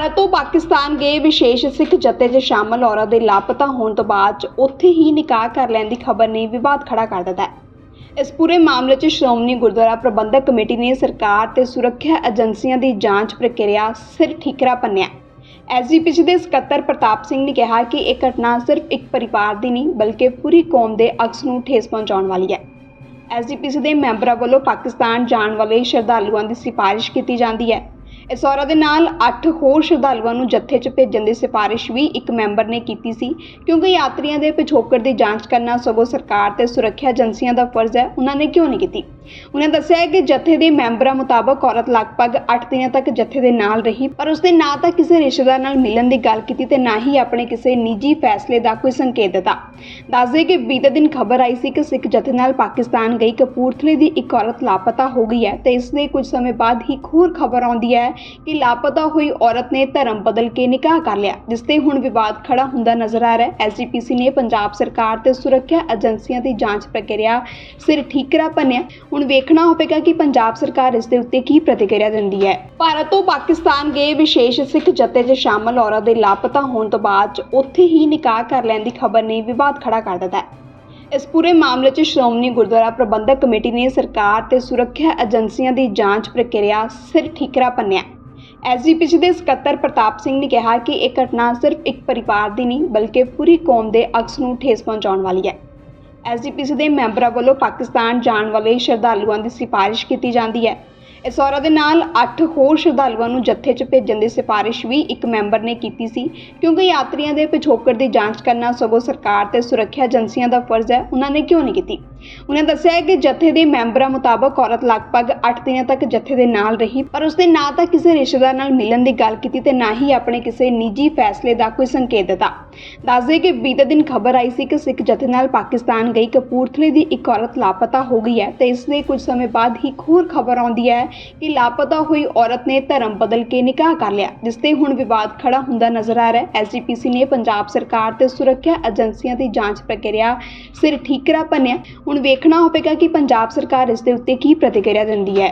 ਭਾਰਤ ਤੋਂ ਪਾਕਿਸਤਾਨ ਗਏ ਵਿਸ਼ੇਸ਼ ਸਿੱਖ ਜੱਥੇ 'ਚ ਸ਼ਾਮਲ ਔਰਤ ਦੇ ਲਾਪਤਾ ਹੋਣ ਤੋਂ ਬਾਅਦ 'ਚ ਉੱਥੇ ਹੀ ਨਿਕਾਹ ਕਰ ਲੈਣ ਦੀ ਖਬਰ ਨੇ ਵਿਵਾਦ ਖੜਾ ਕਰ ਦਿੱਤਾ ਹੈ। ਇਸ ਪੂਰੇ ਮਾਮਲੇ 'ਚ ਸ਼੍ਰੋਮਣੀ ਗੁਰਦੁਆਰਾ ਪ੍ਰਬੰਧਕ ਕਮੇਟੀ ਨੇ ਸਰਕਾਰ ਤੇ ਸੁਰੱਖਿਆ ਏਜੰਸੀਆਂ ਦੀ ਜਾਂਚ ਪ੍ਰਕਿਰਿਆ ਸਿਰ ਠੀਕਰਾ ਪੰਨਿਆ। ਐਸਜੀਪੀਸੀ ਦੇ ਸਕੱਤਰ ਪ੍ਰਤਾਪ ਸਿੰਘ ਨੇ ਕਿਹਾ ਕਿ ਇਹ ਘਟਨਾ ਸਿਰਫ ਇੱਕ ਪਰਿਵਾਰ ਦੀ ਨਹੀਂ, ਬਲਕਿ ਪੂਰੀ ਕੌਮ ਦੇ ਅਕਸ ਨੂੰ ਠੇਸ ਪਹੁੰਚਾਉਣ ਵਾਲੀ ਹੈ। ਐਸਜੀਪੀਸੀ ਦੇ ਮੈਂਬਰਾਂ ਵੱਲੋਂ ਪਾਕਿਸਤਾਨ ਜਾਣ ਵਾਲੇ ਸ਼ਰਧਾਲੂਆਂ ਦੀ ਸਿਫਾਰਿਸ਼ ਕੀਤੀ ਜਾਂਦੀ ਹੈ। ਇਸ ਔਰਤ ਦੇ ਨਾਲ 8 ਹੋਰ ਸ਼ਰਧਾਲੂਆਂ ਨੂੰ ਜੱਥੇ 'ਚ ਭੇਜਣ ਦੀ ਸਿਫਾਰਿਸ਼ ਵੀ ਇੱਕ ਮੈਂਬਰ ਨੇ ਕੀਤੀ ਸੀ। ਕਿਉਂਕਿ ਯਾਤਰੀਆਂ ਦੇ ਪਿਛੋਕੜ ਦੀ ਜਾਂਚ ਕਰਨਾ ਸਗੋਂ ਸਰਕਾਰ ਤੇ ਸੁਰੱਖਿਆ ਏਜੰਸੀਆਂ ਦਾ ਫਰਜ਼ ਹੈ, ਉਹਨਾਂ ਨੇ ਕਿਉਂ ਨਹੀਂ ਕੀਤੀ? ਉਹਨਾਂ ਦੱਸਿਆ ਕਿ ਜਥੇ ਦੇ ਮੈਂਬਰਾਂ ਮੁਤਾਬਕ ਔਰਤ ਲਗਭਗ 8 ਦਿਨਾਂ ਤੱਕ ਜੱਥੇ ਦੇ ਨਾਲ ਰਹੀ, ਪਰ ਉਸਨੇ ਨਾ ਤਾਂ ਕਿਸੇ ਰਿਸ਼ਤੇਦਾਰ ਨਾਲ ਮਿਲਣ ਦੀ ਗੱਲ ਕੀਤੀ ਤੇ ਨਾ ਹੀ ਆਪਣੇ ਕਿਸੇ ਨਿੱਜੀ ਫੈਸਲੇ ਦਾ ਕੋਈ ਸੰਕੇਤ ਦਿੱਤਾ। ਦੱਸਦੇ ਕਿ ਬੀਤੇ ਦਿਨ ਖਬਰ ਆਈ ਸੀ ਕਿ ਸਿੱਖ ਜਥੇ ਨਾਲ ਪਾਕਿਸਤਾਨ ਗਈ ਕਪੂਰਥਲੇ ਦੀ ਇੱਕ ਔਰਤ ਲਾਪਤਾ ਹੋ ਗਈ ਹੈ ਤੇ ਇਸ ਦੇ ਕੁਝ ਸਮੇਂ ਬਾਅਦ ਹੀ ਇੱਕ ਹੋਰ ਖਬਰ ਆਉਂਦੀ ਹੈ ਕਿ ਲਾਪਤਾ ਹੋਈ ਔਰਤ ਨੇ ਧਰਮ ਬਦਲ ਕੇ ਨਿਕਾਹ ਕਰ ਲਿਆ, ਜਿਸ ਤੇ ਹੁਣ ਵਿਵਾਦ ਖੜਾ ਹੁੰਦਾ ਨਜ਼ਰ ਆ ਰਿਹਾ ਹੈ। ਐਸਜੀਪੀਸੀ ਨੇ ਪੰਜਾਬ ਸਰਕਾਰ ਤੇ ਸੁਰੱਖਿਆ ਏਜੰਸੀਆਂ ਦੀ ਜਾਂਚ ਪ੍ਰਕਿਰਿਆ ਸਿਰ ਠੀਕਰਾ ਭੰਨਿਆ। ਹੁਣ ਵੇਖਣਾ ਹੋਵੇਗਾ ਕਿ ਪੰਜਾਬ ਸਰਕਾਰ ਇਸ ਦੇ ਉੱਤੇ ਕੀ ਪ੍ਰਤੀਕਿਰਿਆ ਦਿੰਦੀ ਹੈ। ਭਾਰਤ ਤੋਂ ਪਾਕਿਸਤਾਨ ਗਏ ਵਿਸ਼ੇਸ਼ ਸਿੱਖ ਜਥੇ 'ਚ ਸ਼ਾਮਲ ਔਰਤ ਦੇ ਲਾਪਤਾ ਹੋਣ ਤੋਂ ਬਾਅਦ 'ਚ ਉੱਥੇ ਹੀ ਨਿਕਾਹ ਕਰ ਲੈਣ ਦੀ ਖਬਰ ਨੇ ਵਿਵਾਦ ਖੜਾ ਕਰ ਦਿੱਤਾ ਹੈ। ਇਸ ਪੂਰੇ ਮਾਮਲੇ 'ਚ ਸ਼੍ਰੋਮਣੀ ਗੁਰਦੁਆਰਾ ਪ੍ਰਬੰਧਕ ਕਮੇਟੀ ਨੇ ਸਰਕਾਰ ਤੇ ਸੁਰੱਖਿਆ ਏਜੰਸੀਆਂ ਦੀ ਜਾਂਚ ਪ੍ਰਕਿਰਿਆ ਸਿਰ ਠੀਕਰਾ ਪੰਨਿਆ। ਐਸਜੀਪੀਸੀ ਦੇ ਸਕੱਤਰ ਪ੍ਰਤਾਪ ਸਿੰਘ ਨੇ ਕਿਹਾ ਕਿ ਇਹ ਘਟਨਾ ਸਿਰਫ ਇੱਕ ਪਰਿਵਾਰ ਦੀ ਨਹੀਂ, ਬਲਕਿ ਪੂਰੀ ਕੌਮ ਦੇ ਅਕਸ ਨੂੰ ਠੇਸ ਪਹੁੰਚਾਉਣ ਵਾਲੀ ਹੈ। ਐਸਜੀਪੀਸੀ ਦੇ ਮੈਂਬਰਾਂ ਵੱਲੋਂ ਪਾਕਿਸਤਾਨ ਜਾਣ ਵਾਲੇ ਸ਼ਰਧਾਲੂਆਂ ਦੀ ਸਿਫਾਰਿਸ਼ ਕੀਤੀ ਜਾਂਦੀ ਹੈ। ਇਸ ਔਰਤ ਦੇ ਨਾਲ 8 ਹੋਰ ਸ਼ਰਧਾਲੂਆਂ ਨੂੰ ਜੱਥੇ 'ਚ ਭੇਜਣ ਦੀ ਸਿਫਾਰਿਸ਼ ਵੀ ਇੱਕ ਮੈਂਬਰ ਨੇ ਕੀਤੀ ਸੀ। ਕਿਉਂਕਿ ਯਾਤਰੀਆਂ ਦੇ ਪਿਛੋਕੜ ਦੀ ਜਾਂਚ ਕਰਨਾ ਸਗੋਂ ਸਰਕਾਰ ਤੇ ਸੁਰੱਖਿਆ ਏਜੰਸੀਆਂ ਦਾ ਫਰਜ਼ ਹੈ, ਉਹਨਾਂ ਨੇ ਕਿਉਂ ਨਹੀਂ ਕੀਤੀ? ਉਹਨਾਂ ਦੱਸਿਆ ਕਿ ਜਥੇ ਦੇ ਮੈਂਬਰਾਂ ਮੁਤਾਬਕ ਔਰਤ ਲਗਭਗ 8 ਦਿਨਾਂ ਤੱਕ ਜਥੇ ਦੇ ਨਾਲ ਰਹੀ, ਪਰ ਉਸਨੇ ਨਾ ਤਾਂ ਕਿਸੇ ਰਿਸ਼ਤੇਦਾਰ ਨਾਲ ਮਿਲਣ ਦੀ ਗੱਲ ਕੀਤੀ ਤੇ ਨਾ ਹੀ ਆਪਣੇ ਕਿਸੇ ਨਿੱਜੀ ਫੈਸਲੇ ਦਾ ਕੋਈ ਸੰਕੇਤ ਦਿੱਤਾ। ਦੱਸਦੇ ਕਿ ਬੀਤੇ ਦਿਨ ਖਬਰ ਆਈ ਸੀ ਕਿ ਸਿੱਖ ਜਥੇ ਨਾਲ ਪਾਕਿਸਤਾਨ ਗਈ ਕਪੂਰਥਲੇ ਦੀ ਇੱਕ ਔਰਤ ਲਾਪਤਾ ਹੋ ਗਈ ਹੈ ਤੇ ਇਸ ਦੇ ਕੁਝ ਸਮੇਂ ਬਾਅਦ ਹੀ ਇੱਕ ਹੋਰ ਖਬਰ ਆਉਂਦੀ ਹੈ ਕਿ ਲਾਪਤਾ ਹੋਈ ਔਰਤ ਨੇ ਧਰਮ ਬਦਲ ਕੇ ਨਿਕਾਹ ਕਰ ਲਿਆ, ਜਿਸ ਤੇ ਹੁਣ ਵਿਵਾਦ ਖੜਾ ਹੁੰਦਾ ਨਜ਼ਰ ਆ ਰਿਹਾ ਹੈ। ਐਸਜੀਪੀਸੀ ਨੇ ਪੰਜਾਬ ਸਰਕਾਰ ਤੇ ਸੁਰੱਖਿਆ ਏਜੰਸੀਆਂ ਦੀ ਜਾਂਚ ਪ੍ਰਕਿਰਿਆ ਸਿਰ ਠੀਕਰਾ ਭੰਨਿਆ ਹੁਣ ਵੇਖਣਾ ਹੋਵੇਗਾ ਕਿ ਪੰਜਾਬ ਸਰਕਾਰ ਇਸ ਦੇ ਉੱਤੇ ਕੀ ਪ੍ਰਤੀਕਿਰਿਆ ਦਿੰਦੀ ਹੈ।